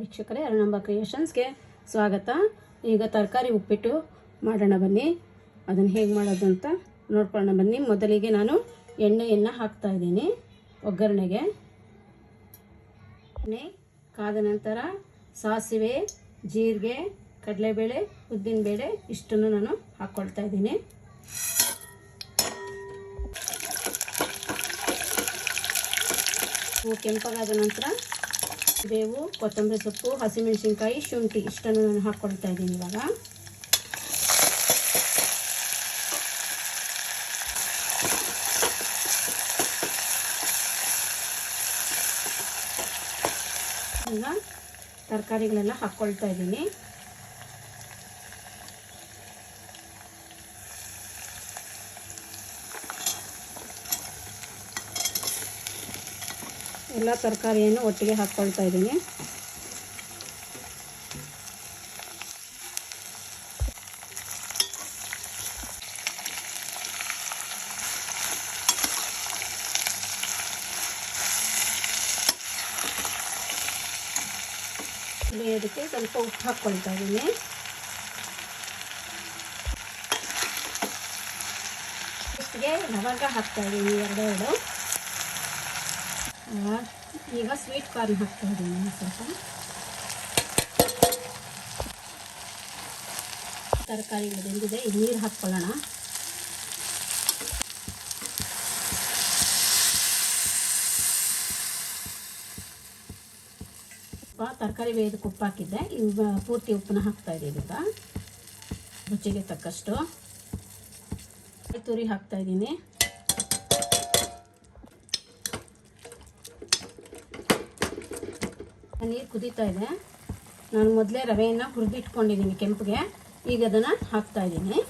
ವೀಕ್ಷಕರೇ, ಅರುಣಂಬ ಕ್ರಿಯೇಷನ್ಸ್ಗೆ ಸ್ವಾಗತ. ಈಗ ತರಕಾರಿ ಉಪ್ಪಿಟ್ಟು ಮಾಡೋಣ ಬನ್ನಿ. ಅದನ್ನು ಹೇಗೆ ಮಾಡೋದು ಅಂತ ನೋಡ್ಕೊಳ್ಳೋಣ ಬನ್ನಿ. ಮೊದಲಿಗೆ ನಾನು ಎಣ್ಣೆಯನ್ನು ಹಾಕ್ತಾ ಇದ್ದೀನಿ ಒಗ್ಗರಣೆಗೆ. ಎಣ್ಣೆ ಕಾದ ನಂತರ ಸಾಸಿವೆ, ಜೀರಿಗೆ, ಕಡಲೆಬೇಳೆ, ಉದ್ದಿನಬೇಳೆ ಇಷ್ಟನ್ನು ನಾನು ಹಾಕ್ಕೊಳ್ತಾ ಇದ್ದೀನಿ. ಕೆಂಪಗಾದ ನಂತರ ಬೇವು ಕೊತ್ತಂಬರಿ ಸೊಪ್ಪು ಹಸಿಮೆಣಸಿನ್ಕಾಯಿ ಶುಂಠಿ. ಇಷ್ಟನ್ನು ನಾನು ಹಾಕ್ಕೊಳ್ತಾ ಇದ್ದೀನಿ ಇವಾಗ. ಈಗ ತರಕಾರಿಗಳೆಲ್ಲ ಹಾಕ್ಕೊಳ್ತಾ ಇದ್ದೀನಿ. ಎಲ್ಲ ತರಕಾರಿಯನ್ನು ಒಟ್ಟಿಗೆ ಹಾಕ್ಕೊಳ್ತಾ ಇದ್ದೀನಿ. ಅದಕ್ಕೆ ಸ್ವಲ್ಪ ಉಪ್ಪು ಹಾಕ್ಕೊಳ್ತಾ ಇದ್ದೀನಿ. ಇಷ್ಟಿಗೆ ಲವಂಗ ಹಾಕ್ತಾ ಇದ್ದೀನಿ ಎರಡೆರಡು. ಆ, ಈಗ ಸ್ವೀಟ್ ಕಾರ್ನ್ ಹಾಕ್ತಾ ಇದ್ದೀನಿ ಸ್ವಲ್ಪ. ತರಕಾರಿಗಳು ಬೆಂದಿದೆ, ಈಗ ನೀರು ಹಾಕ್ಕೊಳ್ಳೋಣ. ತರಕಾರಿ ಬೇಯೋದಕ್ಕೆ ಉಪ್ಪು ಹಾಕಿದ್ದೆ, ಈಗ ಪೂರ್ತಿ ಉಪ್ಪನ್ನ ಹಾಕ್ತಾ ಇದ್ದೀನಿ ಈಗ. ರುಚಿಗೆ ತಕ್ಕಷ್ಟು. ತುರಿ ಹಾಕ್ತಾ ಇದ್ದೀನಿ ನೀರು ಕುದೀತಾ ಇದೆ. ನಾನು ಮೊದಲೇ ರವೆಯನ್ನು ಹುರಿದಿಟ್ಕೊಂಡಿದ್ದೀನಿ ಕೆಂಪಿಗೆ. ಈಗ ಅದನ್ನು ಹಾಕ್ತಾ ಇದ್ದೀನಿ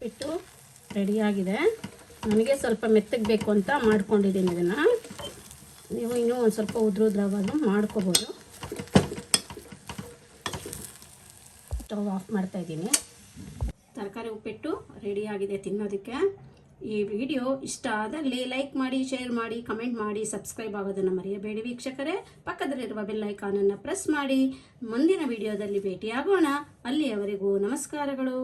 ಬಿಟ್ಟು ರೆಡಿಯಾಗಿದೆ. ನನಗೆ ಸ್ವಲ್ಪ ಮೆತ್ತಗೆ ಬೇಕು ಅಂತ ಮಾಡ್ಕೊಂಡಿದ್ದೀನಿ ಇದನ್ನು. ನೀವು ಇನ್ನೂ ಒಂದು ಸ್ವಲ್ಪ ಉದ್ರೋದ್ರವಾಗ ಮಾಡ್ಕೋಬೋದು. ಸ್ಟವ್ ಆಫ್ ಮಾಡ್ತಾ ಇದ್ದೀನಿ. ತರಕಾರಿ ಉಪ್ಪಿಟ್ಟು ರೆಡಿಯಾಗಿದೆ ತಿನ್ನೋದಕ್ಕೆ. ಈ ವಿಡಿಯೋ ಇಷ್ಟ ಆದಲ್ಲಿ ಲೈಕ್ ಮಾಡಿ, ಶೇರ್ ಮಾಡಿ, ಕಮೆಂಟ್ ಮಾಡಿ, ಸಬ್ಸ್ಕ್ರೈಬ್ ಆಗೋದನ್ನು ಮರೆಯಬೇಡಿ ವೀಕ್ಷಕರೇ. ಪಕ್ಕದಲ್ಲಿರುವ ಬೆಲ್ ಐಕಾನನ್ನು ಪ್ರೆಸ್ ಮಾಡಿ. ಮುಂದಿನ ವಿಡಿಯೋದಲ್ಲಿ ಭೇಟಿಯಾಗೋಣ. ಅಲ್ಲಿಯವರೆಗೂ ನಮಸ್ಕಾರಗಳು.